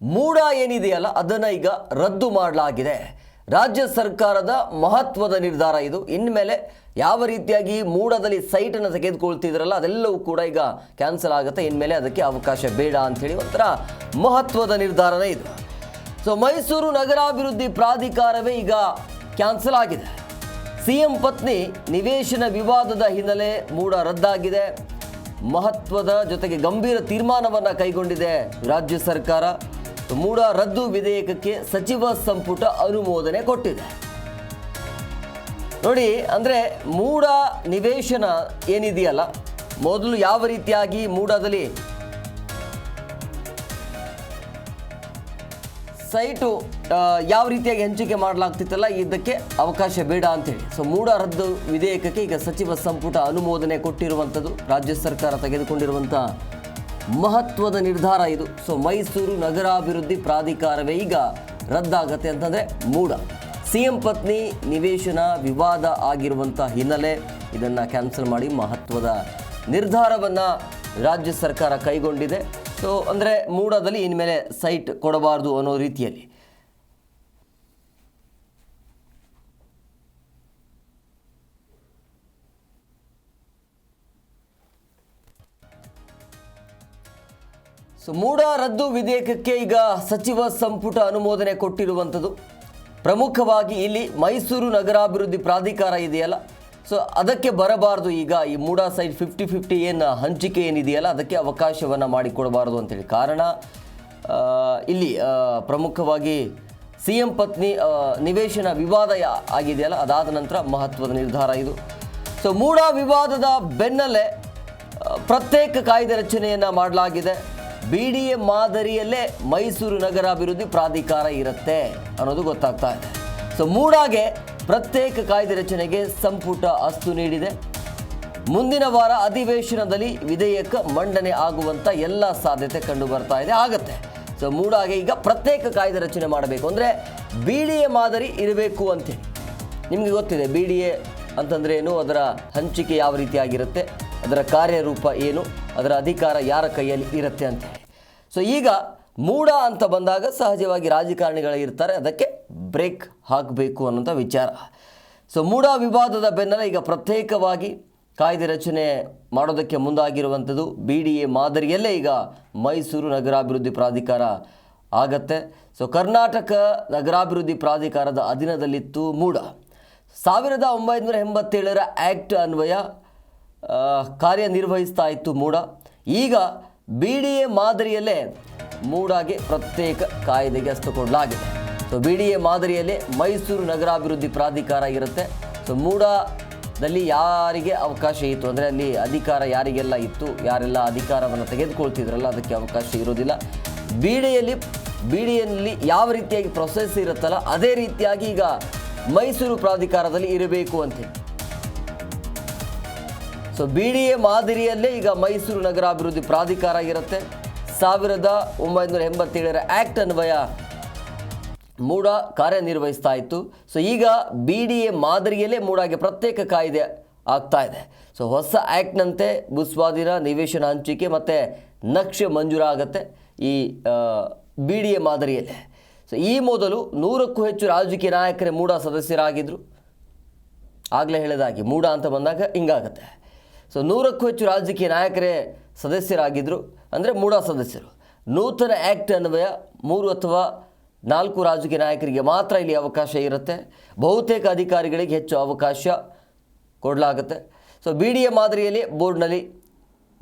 ಮೂಡ ಏನಿದೆಯಲ್ಲ ಅದನ್ನು ಈಗ ರದ್ದು ಮಾಡಲಾಗಿದೆ. ರಾಜ್ಯ ಸರ್ಕಾರದ ಮಹತ್ವದ ನಿರ್ಧಾರ ಇದು. ಇನ್ಮೇಲೆ ಯಾವ ರೀತಿಯಾಗಿ ಮೂಡದಲ್ಲಿ ಸೈಟನ್ನು ತೆಗೆದುಕೊಳ್ತಿದ್ರಲ್ಲ, ಅದೆಲ್ಲವೂ ಕೂಡ ಈಗ ಕ್ಯಾನ್ಸಲ್ ಆಗುತ್ತೆ. ಇನ್ಮೇಲೆ ಅದಕ್ಕೆ ಅವಕಾಶ ಬೇಡ ಅಂಥೇಳಿ ಒಂಥರ ಮಹತ್ವದ ನಿರ್ಧಾರನೇ ಇದು. ಸೊ ಮೈಸೂರು ನಗರಾಭಿವೃದ್ಧಿ ಪ್ರಾಧಿಕಾರವೇ ಈಗ ಕ್ಯಾನ್ಸಲ್ ಆಗಿದೆ. ಸಿಎಂ ಪತ್ನಿ ನಿವೇಶನ ವಿವಾದದ ಹಿನ್ನೆಲೆ ಮೂಡ ರದ್ದಾಗಿದೆ. ಮಹತ್ವದ ಜೊತೆಗೆ ಗಂಭೀರ ತೀರ್ಮಾನವನ್ನು ಕೈಗೊಂಡಿದೆ ರಾಜ್ಯ ಸರ್ಕಾರ. ಮೂಡ ರದ್ದು ವಿಧೇಯಕಕ್ಕೆ ಸಚಿವ ಸಂಪುಟ ಅನುಮೋದನೆ ಕೊಟ್ಟಿದೆ. ನೋಡಿ, ಅಂದರೆ ಮೂಡ ನಿವೇಶನ ಏನಿದೆಯಲ್ಲ, ಮೊದಲು ಯಾವ ರೀತಿಯಾಗಿ ಮೂಡದಲ್ಲಿ? ಸೈಟು ಯಾವ ರೀತಿಯಾಗಿ ಹಂಚಿಕೆ ಮಾಡಲಾಗ್ತಿತ್ತಲ್ಲ, ಇದಕ್ಕೆ ಅವಕಾಶ ಬೇಡ ಅಂತೇಳಿ. ಸೊ ಮೂಡ ರದ್ದು ವಿಧೇಯಕಕ್ಕೆ ಈಗ ಸಚಿವ ಸಂಪುಟ ಅನುಮೋದನೆ ಕೊಟ್ಟಿರುವಂಥದ್ದು, ರಾಜ್ಯ ಸರ್ಕಾರ ತೆಗೆದುಕೊಂಡಿರುವಂಥ ಮಹತ್ವದ ನಿರ್ಧಾರ ಇದು. ಸೊ ಮೈಸೂರು ನಗರಾಭಿವೃದ್ಧಿ ಪ್ರಾಧಿಕಾರವೇ ಈಗ ರದ್ದಾಗತ್ತೆ ಅಂತಂದರೆ ಮೂಡ. ಸಿ ಎಂ ಪತ್ನಿ ನಿವೇಶನ ವಿವಾದ ಆಗಿರುವಂಥ ಹಿನ್ನೆಲೆ ಇದನ್ನು ಕ್ಯಾನ್ಸಲ್ ಮಾಡಿ ಮಹತ್ವದ ನಿರ್ಧಾರವನ್ನು ರಾಜ್ಯ ಸರ್ಕಾರ ಕೈಗೊಂಡಿದೆ. ಸೊ ಅಂದರೆ ಮೂಡದಲ್ಲಿ ಇನ್ಮೇಲೆ ಸೈಟ್ ಕೊಡಬಾರ್ದು ಅನ್ನೋ ರೀತಿಯಲ್ಲಿ. ಸೊ ಮೂಡ ರದ್ದು ವಿಧೇಯಕಕ್ಕೆ ಈಗ ಸಚಿವ ಸಂಪುಟ ಅನುಮೋದನೆ ಕೊಟ್ಟಿರುವಂಥದ್ದು. ಪ್ರಮುಖವಾಗಿ ಇಲ್ಲಿ ಮೈಸೂರು ನಗರಾಭಿವೃದ್ಧಿ ಪ್ರಾಧಿಕಾರ ಇದೆಯಲ್ಲ. ಸೊ ಅದಕ್ಕೆ ಬರಬಾರ್ದು ಈಗ ಈ ಮೂಡ ಸೈಡ್ ಫಿಫ್ಟಿ ಫಿಫ್ಟಿ ಏನು ಹಂಚಿಕೆ ಏನಿದೆಯಲ್ಲ ಅದಕ್ಕೆ ಅವಕಾಶವನ್ನು ಮಾಡಿಕೊಡಬಾರ್ದು ಅಂತೇಳಿ. ಕಾರಣ ಇಲ್ಲಿ ಪ್ರಮುಖವಾಗಿ ಸಿ ಎಂ ಪತ್ನಿ ನಿವೇಶನ ವಿವಾದ ಆಗಿದೆಯಲ್ಲ ಅದಾದ ನಂತರ ಮಹತ್ವದ ನಿರ್ಧಾರ ಇದು. ಸೊ ಮೂಡ ವಿವಾದದ ಬೆನ್ನಲ್ಲೇ ಪ್ರತ್ಯೇಕ ಕಾಯ್ದೆ ರಚನೆಯನ್ನು ಮಾಡಲಾಗಿದೆ. ಬಿ ಡಿ ಎ ಮಾದರಿಯಲ್ಲೇ ಮೈಸೂರು ನಗರಾಭಿವೃದ್ಧಿ ಪ್ರಾಧಿಕಾರ ಇರುತ್ತೆ ಅನ್ನೋದು ಗೊತ್ತಾಗ್ತಾ ಇದೆ. ಸೊ ಮೂಡಾಗೆ ಪ್ರತ್ಯೇಕ ಕಾಯ್ದೆ ರಚನೆಗೆ ಸಂಪುಟ ಅಸ್ತು ನೀಡಿದೆ. ಮುಂದಿನ ವಾರ ಅಧಿವೇಶನದಲ್ಲಿ ವಿಧೇಯಕ ಮಂಡನೆ ಆಗುವಂಥ ಎಲ್ಲ ಸಾಧ್ಯತೆ ಕಂಡು ಬರ್ತಾ ಇದೆ, ಆಗತ್ತೆ. ಸೊ ಮೂಡಾಗೆ ಈಗ ಪ್ರತ್ಯೇಕ ಕಾಯ್ದೆ ರಚನೆ ಮಾಡಬೇಕು ಅಂದರೆ ಬಿ ಡಿ ಎ ಮಾದರಿ ಇರಬೇಕು ಅಂತೆ. ನಿಮಗೆ ಗೊತ್ತಿದೆ ಬಿ ಡಿ ಎ ಅಂತಂದ್ರೆ ಏನು? ಅದರ ಹಂಚಿಕೆ ಯಾವ ರೀತಿಯಾಗಿರುತ್ತೆ? ಅದರ ಕಾರ್ಯರೂಪ ಏನು? ಅದರ ಅಧಿಕಾರ ಯಾರ ಕೈಯಲ್ಲಿ ಇರುತ್ತೆ ಅಂತ ಸೊ ಈಗ ಮೂಡ ಅಂತ ಬಂದಾಗ ಸಹಜವಾಗಿ ರಾಜಕಾರಣಿಗಳು ಇರ್ತಾರೆ. ಅದಕ್ಕೆ ಬ್ರೇಕ್ ಹಾಕಬೇಕು ಅನ್ನೋಂಥ ವಿಚಾರ. ಸೊ ಮೂಡ ವಿವಾದದ ಬೆನ್ನಲ್ಲೇ ಈಗ ಪ್ರತ್ಯೇಕವಾಗಿ ಕಾಯ್ದೆ ರಚನೆ ಮಾಡೋದಕ್ಕೆ ಮುಂದಾಗಿರುವಂಥದ್ದು ಬಿ ಡಿ ಎ ಮಾದರಿಯಲ್ಲೇ ಈಗ ಮೈಸೂರು ನಗರಾಭಿವೃದ್ಧಿ ಪ್ರಾಧಿಕಾರ ಆಗತ್ತೆ. ಸೊ ಕರ್ನಾಟಕ ನಗರಾಭಿವೃದ್ಧಿ ಪ್ರಾಧಿಕಾರದ ಅಧೀನದಲ್ಲಿತ್ತು ಮೂಡ ಸಾವಿರದ ಒಂಬೈನೂರ ಎಂಬತ್ತೇಳರ ಆ್ಯಕ್ಟ್ ಅನ್ವಯ ಕಾರ್ಯನಿರ್ವಹಿಸ್ತಾ ಇತ್ತು ಮೂಡ. ಈಗ ಬಿ ಡಿ ಎ ಮಾದರಿಯಲ್ಲೇ ಮೂಡಾಗೆ ಪ್ರತ್ಯೇಕ ಕಾಯ್ದೆಗೆ ಹಸ್ತು ಕೊಡಲಾಗಿದೆ ಸೊ ಬಿ ಡಿ ಎ ಮಾದರಿಯಲ್ಲೇ ಮೈಸೂರು ನಗರಾಭಿವೃದ್ಧಿ ಪ್ರಾಧಿಕಾರ ಇರುತ್ತೆ. ಸೊ ಮೂಡಾದಲ್ಲಿ ಯಾರಿಗೆ ಅವಕಾಶ ಇತ್ತು? ಅಂದರೆ ಅಲ್ಲಿ ಅಧಿಕಾರ ಯಾರಿಗೆಲ್ಲ ಇತ್ತು? ಯಾರೆಲ್ಲ ಅಧಿಕಾರವನ್ನು ತೆಗೆದುಕೊಳ್ತಿದ್ರಲ್ಲ, ಅದಕ್ಕೆ ಅವಕಾಶ ಇರೋದಿಲ್ಲ ಬಿ ಡಿಯಲ್ಲಿ ಬಿ ಡಿಯಲ್ಲಿ ಯಾವ ರೀತಿಯಾಗಿ ಪ್ರೊಸೆಸ್ ಇರುತ್ತಲ್ಲ, ಅದೇ ರೀತಿಯಾಗಿ ಈಗ ಮೈಸೂರು ಪ್ರಾಧಿಕಾರದಲ್ಲಿ ಇರಬೇಕು ಅಂತೇಳಿ ಸೊ ಬಿ ಡಿ ಎ ಮಾದರಿಯಲ್ಲೇ ಈಗ ಮೈಸೂರು ನಗರಾಭಿವೃದ್ಧಿ ಪ್ರಾಧಿಕಾರ ಇರುತ್ತೆ ಸಾವಿರದ ಒಂಬೈನೂರ ಎಂಬತ್ತೇಳರ ಆ್ಯಕ್ಟ್ ಅನ್ವಯ ಮೂಡ ಕಾರ್ಯನಿರ್ವಹಿಸ್ತಾ ಇತ್ತು. ಸೊ ಈಗ ಬಿ ಡಿ ಎ ಮಾದರಿಯಲ್ಲೇ ಮೂಡಾಗೆ ಪ್ರತ್ಯೇಕ ಕಾಯ್ದೆ ಆಗ್ತಾ ಇದೆ. ಸೊ ಹೊಸ ಆ್ಯಕ್ಟ್ನಂತೆ ಭೂಸ್ವಾಧೀನ, ನಿವೇಶನ ಹಂಚಿಕೆ ಮತ್ತು ನಕ್ಷೆ ಮಂಜೂರಾಗತ್ತೆ ಈ ಬಿ ಡಿ ಎ ಮಾದರಿಯಲ್ಲೇ. ಸೊ ಈ ಮೊದಲು ನೂರಕ್ಕೂ ಹೆಚ್ಚು ರಾಜಕೀಯ ನಾಯಕರೇ ಮೂಡ ಸದಸ್ಯರಾಗಿದ್ದರು ಆಗಲೇ ಹೇಳಿದಾಗಿ ಮೂಡ ಅಂತ ಬಂದಾಗ ಹಿಂಗಾಗತ್ತೆ. ಸೊ ನೂರಕ್ಕೂ ಹೆಚ್ಚು ರಾಜಕೀಯ ನಾಯಕರೇ ಸದಸ್ಯರಾಗಿದ್ದರು ಅಂದರೆ ಮೂಡ ಸದಸ್ಯರು. ನೂತನ ಆ್ಯಕ್ಟ್ ಅನ್ವಯ ಮೂರು ಅಥವಾ ನಾಲ್ಕು ರಾಜಕೀಯ ನಾಯಕರಿಗೆ ಮಾತ್ರ ಇಲ್ಲಿ ಅವಕಾಶ ಇರುತ್ತೆ. ಬಹುತೇಕ ಅಧಿಕಾರಿಗಳಿಗೆ ಹೆಚ್ಚು ಅವಕಾಶ ಕೊಡಲಾಗುತ್ತೆ. ಸೊ ಬಿ ಡಿ ಎ ಮಾದರಿಯಲ್ಲಿ ಬೋರ್ಡ್ನಲ್ಲಿ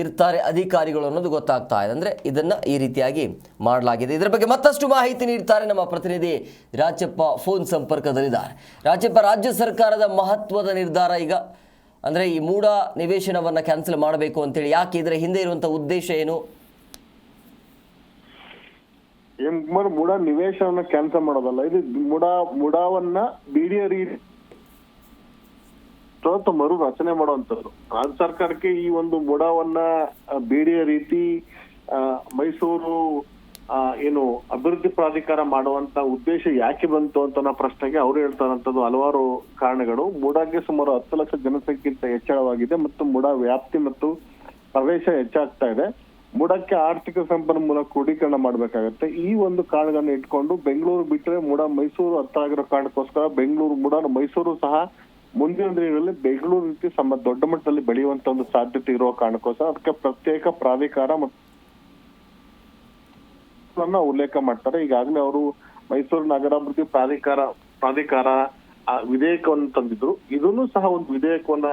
ಇರ್ತಾರೆ ಅಧಿಕಾರಿಗಳು ಅನ್ನೋದು ಗೊತ್ತಾಗ್ತಾ ಇದೆ. ಅಂದರೆ ಇದನ್ನು ಈ ರೀತಿಯಾಗಿ ಮಾಡಲಾಗಿದೆ. ಇದರ ಬಗ್ಗೆ ಮತ್ತಷ್ಟು ಮಾಹಿತಿ ನೀಡ್ತಾರೆ ನಮ್ಮ ಪ್ರತಿನಿಧಿ ರಾಜಪ್ಪ ಫೋನ್ ಸಂಪರ್ಕದಲ್ಲಿದ್ದಾರೆ. ರಾಜಪ್ಪ, ರಾಜ್ಯ ಸರ್ಕಾರದ ಮಹತ್ವದ ನಿರ್ಧಾರ ಈಗ? ಅಂದರೆ ಈ ಮೂಡ ನಿವೇಶನವನ್ನು ಕ್ಯಾನ್ಸಲ್ ಮಾಡಬೇಕು ಅಂತೇಳಿ ಯಾಕೆ ಇದರ ಹಿಂದೆ ಇರುವಂಥ ಉದ್ದೇಶ ಏನು? ಮುಡ ನಿವೇಶನವನ್ನ ಕ್ಯಾನ್ಸಲ್ ಮಾಡೋದಲ್ಲ, ಇದು ಮುಡ ಮೂಡಾವನ್ನ ಬಿಡಿಯ ರೀತಿ ಮರು ರಚನೆ ಮಾಡುವಂತದ್ದು ರಾಜ್ಯ ಸರ್ಕಾರಕ್ಕೆ ಈ ಒಂದು ಮುಡವನ್ನ ಬಿಡಿಯ ರೀತಿ ಮೈಸೂರು ಏನು ಅಭಿವೃದ್ಧಿ ಪ್ರಾಧಿಕಾರ ಮಾಡುವಂತ ಉದ್ದೇಶ ಯಾಕೆ ಬಂತು ಅಂತ ಪ್ರಶ್ನೆಗೆ ಅವ್ರು ಹೇಳ್ತಾರಂತದ್ದು ಹಲವಾರು ಕಾರಣಗಳು. ಮೂಡಾಗೆ ಸುಮಾರು ಹತ್ತು ಲಕ್ಷ ಜನಸಂಖ್ಯೆಗಿಂತ ಹೆಚ್ಚಳವಾಗಿದೆ ಮತ್ತು ಮುಡಾ ವ್ಯಾಪ್ತಿ ಮತ್ತು ಪ್ರವೇಶ ಹೆಚ್ಚಾಗ್ತಾ ಇದೆ. ಮೂಡಕ್ಕೆ ಆರ್ಥಿಕ ಸಂಪನ್ಮೂಲ ಕ್ರೋಢೀಕರಣ ಮಾಡಬೇಕಾಗುತ್ತೆ. ಈ ಒಂದು ಕಾರಣಗಳನ್ನ ಇಟ್ಕೊಂಡು ಬೆಂಗಳೂರು ಬಿಟ್ಟರೆ ಮೂಡ ಮೈಸೂರು ಹತ್ರ ಆಗಿರೋ ಕಾರಣಕ್ಕೋಸ್ಕರ ಬೆಂಗಳೂರು ಮೂಡ ಮೈಸೂರು ಸಹ ಮುಂದಿನ ದಿನಗಳಲ್ಲಿ ಬೆಂಗಳೂರು ರೀತಿ ಸಮ ದೊಡ್ಡ ಮಟ್ಟದಲ್ಲಿ ಬೆಳೆಯುವಂತ ಒಂದು ಸಾಧ್ಯತೆ ಇರುವ ಕಾರಣಕ್ಕೋಸ್ಕರ ಅದಕ್ಕೆ ಪ್ರತ್ಯೇಕ ಪ್ರಾಧಿಕಾರ ಮತ್ತು ಅನ್ನ ಉಲ್ಲೇಖ ಮಾಡ್ತಾರೆ. ಈಗಾಗಲೇ ಅವರು ಮೈಸೂರು ನಗರಾಭಿವೃದ್ಧಿ ಪ್ರಾಧಿಕಾರ ಪ್ರಾಧಿಕಾರ ವಿಧೇಯಕವನ್ನು ತಂದಿದ್ರು. ಇದನ್ನು ಸಹ ಒಂದು ವಿಧೇಯಕವನ್ನ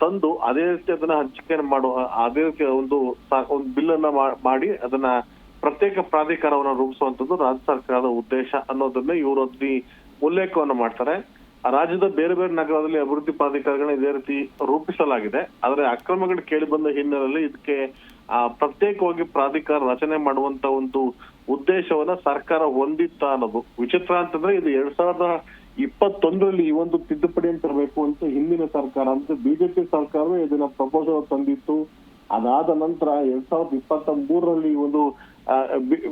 ತಂದು ಅದೇ ರೀತಿ ಅದನ್ನ ಹಂಚಿಕೆ ಮಾಡುವ, ಅದೇ ಒಂದು ಒಂದು ಬಿಲ್ ಅನ್ನ ಮಾಡಿ ಅದನ್ನ ಪ್ರತ್ಯೇಕ ಪ್ರಾಧಿಕಾರವನ್ನ ರೂಪಿಸುವಂತದ್ದು ರಾಜ್ಯ ಸರ್ಕಾರದ ಉದ್ದೇಶ ಅನ್ನೋದನ್ನ ಇವರು ಅಲ್ಲಿ ಉಲ್ಲೇಖವನ್ನು ಮಾಡ್ತಾರೆ. ರಾಜ್ಯದ ಬೇರೆ ಬೇರೆ ನಗರದಲ್ಲಿ ಅಭಿವೃದ್ಧಿ ಪ್ರಾಧಿಕಾರಗಳನ್ನ ಇದೇ ರೀತಿ ರೂಪಿಸಲಾಗಿದೆ. ಆದರೆ ಅಕ್ರಮಗಳು ಕೇಳಿ ಬಂದ ಹಿನ್ನೆಲೆಯಲ್ಲಿ ಇದಕ್ಕೆ ಪ್ರತ್ಯೇಕವಾಗಿ ಪ್ರಾಧಿಕಾರ ರಚನೆ ಮಾಡುವಂತ ಒಂದು ಉದ್ದೇಶವನ್ನ ಸರ್ಕಾರ ಹೊಂದಿತ್ತ ಅನ್ನೋದು. ವಿಚಿತ್ರ ಅಂತಂದ್ರೆ ಇದು ಎರಡ್ ಸಾವಿರದ ಇಪ್ಪತ್ತೊಂದರಲ್ಲಿ ಈ ಒಂದು ತಿದ್ದುಪಡಿಯನ್ನು ತರಬೇಕು ಅಂತ ಹಿಂದಿನ ಸರ್ಕಾರ, ಅಂದ್ರೆ ಬಿಜೆಪಿ ಸರ್ಕಾರವೇ ಇದನ್ನ ಪ್ರಪೋಸಲ್ ತಂದಿತ್ತು. ಅದಾದ ನಂತರ ಎರಡ್ ಸಾವಿರದ ಇಪ್ಪತ್ತ ಮೂರರಲ್ಲಿ ಒಂದು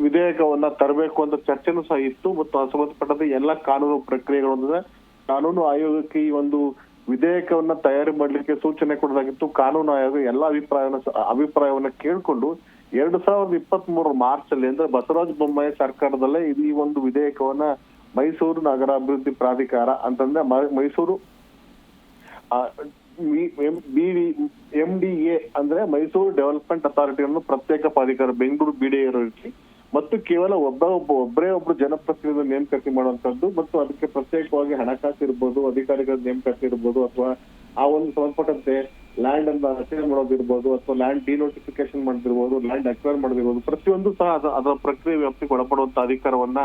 ವಿಧೇಯಕವನ್ನ ತರಬೇಕು ಅಂತ ಚರ್ಚೆನೂ ಸಹ ಇತ್ತು. ಮತ್ತು ಸಂಬಂಧಪಟ್ಟಂತೆ ಎಲ್ಲ ಕಾನೂನು ಪ್ರಕ್ರಿಯೆಗಳು ಕಾನೂನು ಆಯೋಗಕ್ಕೆ ಈ ಒಂದು ವಿಧೇಯಕವನ್ನ ತಯಾರಿ ಮಾಡಲಿಕ್ಕೆ ಸೂಚನೆ ಕೊಡಲಾಗಿತ್ತು. ಕಾನೂನು ಆಯೋಗ ಎಲ್ಲ ಅಭಿಪ್ರಾಯವನ್ನ ಅಭಿಪ್ರಾಯವನ್ನ ಕೇಳಿಕೊಂಡು ಎರಡು ಸಾವಿರದ ಇಪ್ಪತ್ತ್ ಮೂರು ಮಾರ್ಚ್ ಅಲ್ಲಿ ಅಂದ್ರೆ ಬಸವರಾಜ ಬೊಮ್ಮಾಯಿ ಸರ್ಕಾರದಲ್ಲೇ ಈ ಒಂದು ವಿಧೇಯಕವನ್ನ ಮೈಸೂರು ನಗರಾಭಿವೃದ್ಧಿ ಪ್ರಾಧಿಕಾರ ಅಂತಂದ್ರೆ ಮೈಸೂರು ಎಂ ಡಿ ಎ ಅಂದ್ರೆ ಮೈಸೂರು ಡೆವಲಪ್ಮೆಂಟ್ ಅಥಾರಿಟಿಯನ್ನು ಪ್ರತ್ಯೇಕ ಪ್ರಾಧಿಕಾರ, ಬೆಂಗಳೂರು ಬಿಡಿಎ ಇರೋ ರೀತಿ ಮತ್ತು ಕೇವಲ ಒಬ್ಬ ಒಬ್ಬ ಒಬ್ಬರೇ ಒಬ್ರು ಜನಪ್ರತಿನಿಧಿ ನೇಮಕಾತಿ ಮಾಡುವಂತದ್ದು ಮತ್ತು ಅದಕ್ಕೆ ಪ್ರತ್ಯೇಕವಾಗಿ ಹಣಕಾಸು ಇರ್ಬೋದು, ಅಧಿಕಾರಿಗಳ ನೇಮಕಾತಿ ಇರ್ಬೋದು ಅಥವಾ ಆ ಒಂದು ಸಂಬಂಧಪಟ್ಟಂತೆ ಲ್ಯಾಂಡ್ ಅನ್ನ ರಚನೆ ಮಾಡೋದಿರ್ಬೋದು ಅಥವಾ ಲ್ಯಾಂಡ್ ಡಿನೋಟಿಫಿಕೇಶನ್ ಮಾಡದಿರ್ಬೋದು ಲ್ಯಾಂಡ್ ಅಕ್ವೈರ್ ಮಾಡೋದಿರ್ಬೋದು ಪ್ರತಿಯೊಂದು ಸಹ ಅದ- ಅದರ ಪ್ರಕ್ರಿಯೆ ವ್ಯಾಪ್ತಿಗೆ ಒಳಪಡುವಂತ ಅಧಿಕಾರವನ್ನ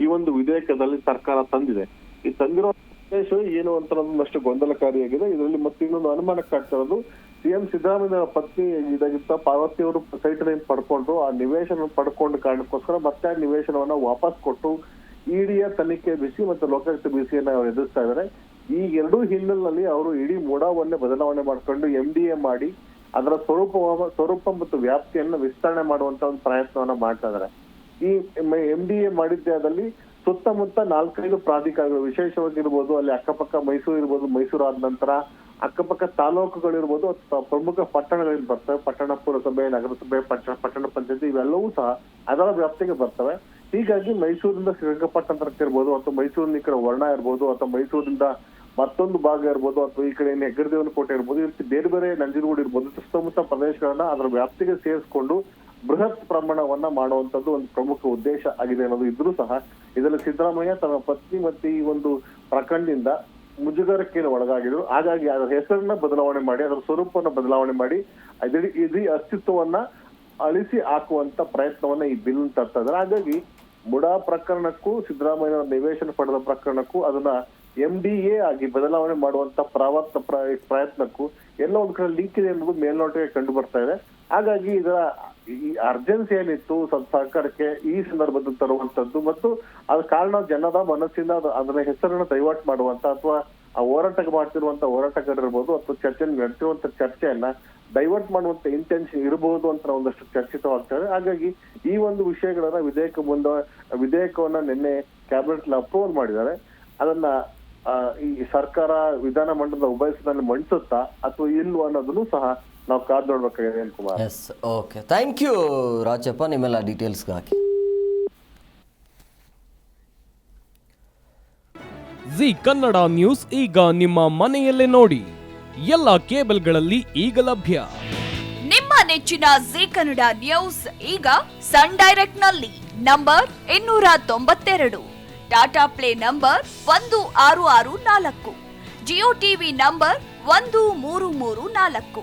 ಈ ಒಂದು ವಿಧೇಯಕದಲ್ಲಿ ಸರ್ಕಾರ ತಂದಿದೆ. ಈ ತಂದಿರೋ ಉದ್ದೇಶ ಏನು ಅಂತ ಅನ್ನೋದೊಂದಷ್ಟು ಗೊಂದಲಕಾರಿಯಾಗಿದೆ. ಇದರಲ್ಲಿ ಮತ್ತೆ ಇನ್ನೊಂದು ಅನುಮಾನಕ್ಕಾಗ್ತಾ ಇರೋದು ಸಿಎಂ ಸಿದ್ದರಾಮಯ್ಯ ಪತ್ನಿ ಇದಾಗಿತ್ತ, ಪಾರ್ವತಿ ಅವರು ಸೈಟ್ನ ಪಡ್ಕೊಂಡ್ರು ಆ ನಿವೇಶನ ಪಡ್ಕೊಂಡ ಕಾರಣಕ್ಕೋಸ್ಕರ ಮತ್ತೆ ಆ ನಿವೇಶನವನ್ನ ವಾಪಸ್ ಕೊಟ್ಟು ಇಡಿಯ ತನಿಖೆ ಬಿಸಿ ಮತ್ತು ಲೋಕಾಯುಕ್ತ ಬಿಸಿಯನ್ನ ಅವರು ಎದುರಿಸ್ತಾ ಇದ್ದಾರೆ ಈ ಎರಡೂ ಹಿನ್ನೆಲೆಯಲ್ಲಿ ಅವರು ಇಡೀ ಮೂಡಾವನ್ನೇ ಬದಲಾವಣೆ ಮಾಡ್ಕೊಂಡು ಎಂ ಡಿ ಎ ಮಾಡಿ ಅದರ ಸ್ವರೂಪ ಸ್ವರೂಪ ಮತ್ತು ವ್ಯಾಪ್ತಿಯನ್ನ ವಿಸ್ತರಣೆ ಮಾಡುವಂತ ಒಂದು ಪ್ರಯತ್ನವನ್ನ ಮಾಡ್ತಾ ಇದ್ದಾರೆ ಈ ಎಂ ಡಿ ಎ ಮಾಡಿದ್ದಾದಲ್ಲಿ ಸುತ್ತಮುತ್ತ ನಾಲ್ಕೈದು ಪ್ರಾಧಿಕಾರಗಳು, ವಿಶೇಷವಾಗಿರ್ಬೋದು ಅಲ್ಲಿ ಅಕ್ಕಪಕ್ಕ ಮೈಸೂರು ಇರ್ಬೋದು, ಮೈಸೂರು ಆದ ನಂತರ ಅಕ್ಕಪಕ್ಕ ತಾಲೂಕುಗಳಿರ್ಬೋದು ಅಥವಾ ಪ್ರಮುಖ ಪಟ್ಟಣಗಳಿಂದ ಬರ್ತವೆ. ಪಟ್ಟಣ ಪುರಸಭೆ, ನಗರಸಭೆ, ಪಟ್ಟಣ ಪಟ್ಟಣ ಪಂಚಾಯತಿ ಇವೆಲ್ಲವೂ ಸಹ ಅದರ ವ್ಯಾಪ್ತಿಗೆ ಬರ್ತವೆ. ಹೀಗಾಗಿ ಮೈಸೂರಿಂದ ಶ್ರೀರಂಗಪಟ್ಟಣ ತನಕ ಇರ್ಬೋದು ಅಥವಾ ಮೈಸೂರಿನ ಈ ಕಡೆ ವರ್ಣ ಇರ್ಬೋದು ಅಥವಾ ಮೈಸೂರಿಂದ ಮತ್ತೊಂದು ಭಾಗ ಇರ್ಬೋದು ಅಥವಾ ಈ ಕಡೆ ಹೆಗ್ಗಡದೇವನ ಕೋಟೆ ಇರ್ಬೋದು, ಈ ರೀತಿ ಬೇರೆ ಬೇರೆ ನಂಜನಗೂಡು ಇರ್ಬೋದು, ಸುತ್ತಮುತ್ತ ಪ್ರದೇಶಗಳನ್ನ ಅದರ ವ್ಯಾಪ್ತಿಗೆ ಸೇರಿಸಿಕೊಂಡು ಬೃಹತ್ ಪ್ರಮಾಣವನ್ನ ಮಾಡುವಂತದ್ದು ಒಂದು ಪ್ರಮುಖ ಉದ್ದೇಶ ಆಗಿದೆ ಅನ್ನೋದು ಇದ್ರೂ ಸಹ ಇದರಲ್ಲಿ ಸಿದ್ದರಾಮಯ್ಯ ತನ್ನ ಪತ್ನಿ ಮತ್ತೆ ಈ ಒಂದು ಪ್ರಕರಣದಿಂದ ಮುಜುಗರಕ್ಕೆ ಒಳಗಾಗಿದ್ರು ಹಾಗಾಗಿ ಅದರ ಹೆಸರನ್ನ ಬದಲಾವಣೆ ಮಾಡಿ, ಅದರ ಸ್ವರೂಪವನ್ನು ಬದಲಾವಣೆ ಮಾಡಿ ಇಡೀ ಅಸ್ತಿತ್ವವನ್ನ ಅಳಿಸಿ ಹಾಕುವಂತ ಪ್ರಯತ್ನವನ್ನ ಈ ಬಿಲ್ ತರ್ತಾ ಇದ್ದಾರೆ. ಹಾಗಾಗಿ ಮುಡಾ ಪ್ರಕರಣಕ್ಕೂ ಸಿದ್ದರಾಮಯ್ಯ ನಿವೇಶನ ಪಡೆದ ಪ್ರಕರಣಕ್ಕೂ, ಅದನ್ನ ಎಂ ಡಿ ಎ ಆಗಿ ಬದಲಾವಣೆ ಮಾಡುವಂತ ಪ್ರವರ್ತ ಪ್ರ- ಪ್ರಯತ್ನಕ್ಕೂ ಎಲ್ಲ ಒಂದ್ ಕಡೆ ಲೀಕ್ ಇದೆ ಎಂಬುದು ಮೇಲ್ನೋಟಕ್ಕೆ ಕಂಡು ಬರ್ತಾ ಇದೆ. ಹಾಗಾಗಿ ಇದರ ಈ ಅರ್ಜೆನ್ಸಿ ಏನಿತ್ತು, ಸ್ವಲ್ಪ ಸರ್ಕಾರಕ್ಕೆ ಈ ಸಂದರ್ಭದಲ್ಲಿ ತರುವಂತದ್ದು ಮತ್ತು ಅದ ಕಾರಣ ಜನದ ಮನಸ್ಸಿಂದ ಅದ- ಅದರ ಹೆಸರನ್ನು ಡೈವರ್ಟ್ ಮಾಡುವಂತ ಅಥವಾ ಆ ಹೋರಾಟಕ್ಕೆ ಮಾಡ್ತಿರುವಂತ ಹೋರಾಟಗಾರರಿರ್ಬೋದು ಅಥವಾ ಚರ್ಚೆ ನಡೆಸಿರುವಂತ ಚರ್ಚೆಯನ್ನ ಡೈವರ್ಟ್ ಮಾಡುವಂತ ಇಂಟೆನ್ಷನ್ ಇರಬಹುದು ಅಂತ ಒಂದಷ್ಟು ಚರ್ಚಿತವಾಗ್ತದೆ ಹಾಗಾಗಿ ಈ ಒಂದು ವಿಷಯಗಳನ್ನ ವಿಧೇಯಕ ಮುಂದ, ವಿಧೇಯಕವನ್ನ ನಿನ್ನೆ ಕ್ಯಾಬಿನೆಟ್ ಅಪ್ರೂವಲ್ ಮಾಡಿದ್ದಾರೆ. ಅದನ್ನ ಈ ಸರ್ಕಾರ ವಿಧಾನ ಮಂಡಲದ ಉಭಯ ಸದನ ಮಂಡಿಸುತ್ತಾ ಅಥವಾ ಇಲ್ವಾ ಅನ್ನೋದನ್ನು ಸಹ ನಾವು ಕಾದ್ ನೋಡ್ಬೇಕಾಗಿದೆ ಏನ್ Kumar? Yes okay thank you Rajappa. ನಿಮ್ಮೆಲ್ಲ ಡೀಟೇಲ್ಸ್ಗಾಗಿ ಜಿ ಕನ್ನಡ ನ್ಯೂಸ್ ಈಗ ನಿಮ್ಮ ಮನೆಯಲ್ಲೇ ನೋಡಿ. ಎಲ್ಲ ಕೇಬಲ್ಗಳಲ್ಲಿ ಈಗ ಲಭ್ಯ. ನಿಮ್ಮ ನೆಚ್ಚಿನ ಜಿ ಕನ್ನಡ ನ್ಯೂಸ್ ಈಗ ಸನ್ ಡೈರೆಕ್ಟ್ನಲ್ಲಿ ನಂಬರ್ ಇನ್ನೂರ ತೊಂಬತ್ತೆರಡು. ಟಾಟಾ ಪ್ಲೇ ನಂಬರ್ ಒಂದು ಆರು ಆರು ನಾಲ್ಕು. ಜಿಯೋ ಟಿವಿ ನಂಬರ್ ಒಂದು ಮೂರು ಮೂರು ನಾಲ್ಕು.